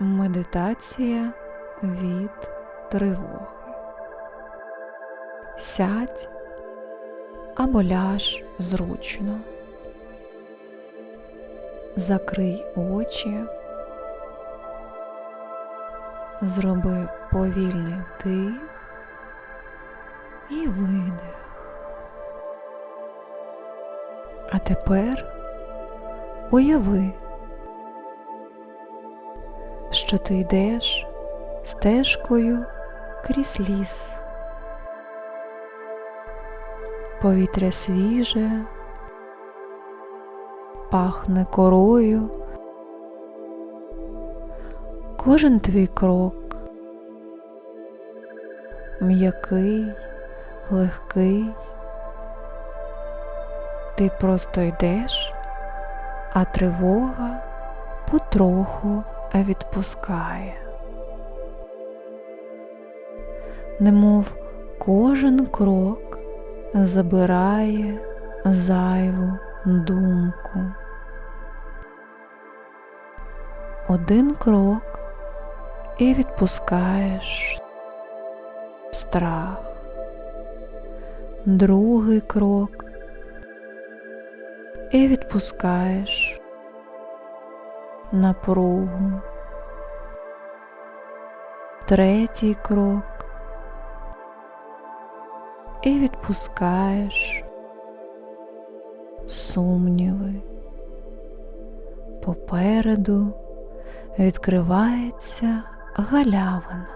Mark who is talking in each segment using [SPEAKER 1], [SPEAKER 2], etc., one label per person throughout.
[SPEAKER 1] Медитація від тривоги. Сядь або ляж зручно. Закрий очі. Зроби повільний вдих і видих. А тепер уяви, що ти йдеш стежкою крізь ліс. Повітря свіже, пахне корою. Кожен твій крок м'який, легкий. Ти просто йдеш, а тривога потроху відпускає. Немов кожен крок забирає зайву думку. Один крок і відпускаєш страх. Другий крок і відпускаєш напругу. Третій крок і відпускаєш сумніви. Попереду відкривається галявина,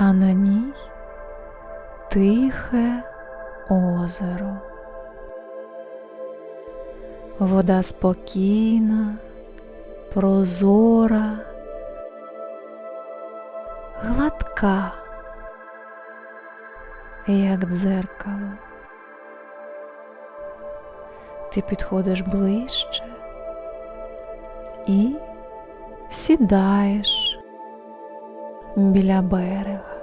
[SPEAKER 1] а на ній тихе озеро. Вода спокійна, прозора, гладка, як дзеркало. Ти підходиш ближче і сідаєш біля берега.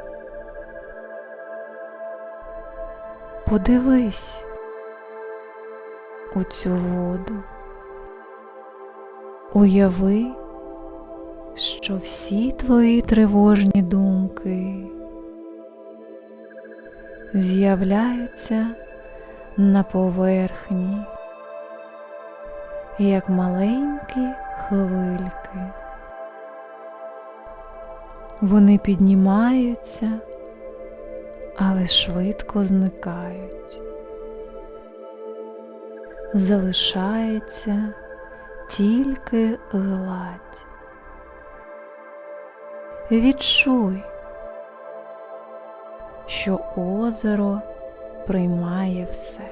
[SPEAKER 1] Подивись у цю воду. Уяви, що всі твої тривожні думки з'являються на поверхні, як маленькі хвильки. Вони піднімаються, але швидко зникають залишається тільки гладь. Відчуй, що озеро приймає все.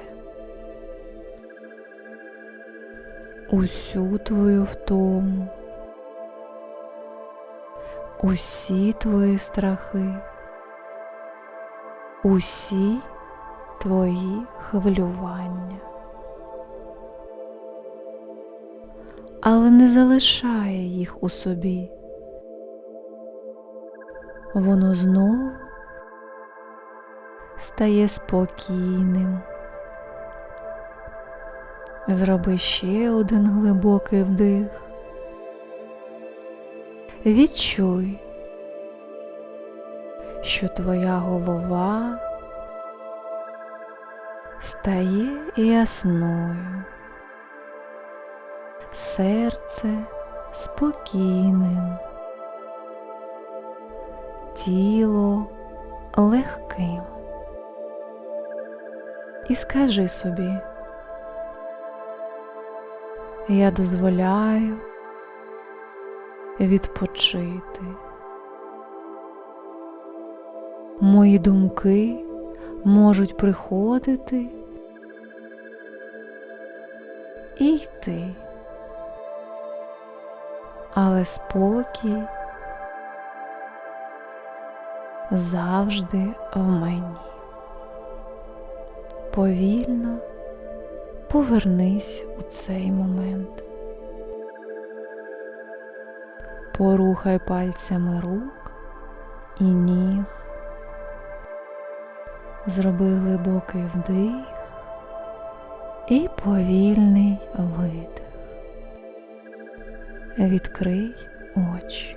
[SPEAKER 1] Усю твою втому, усі твої страхи, усі твої хвилювання. Але не залишає їх у собі. Воно знову стає спокійним. Зроби ще один глибокий вдих. Відчуй, що твоя голова стає ясною серце спокійним, тіло легким. І скажи собі, я дозволяю відпочити. Мої думки можуть приходити і йти але спокій завжди в мені. Повільно повернись у цей момент. Порухай пальцями рук і ніг, зроби глибокий вдих і повільний видих. Відкрий очі.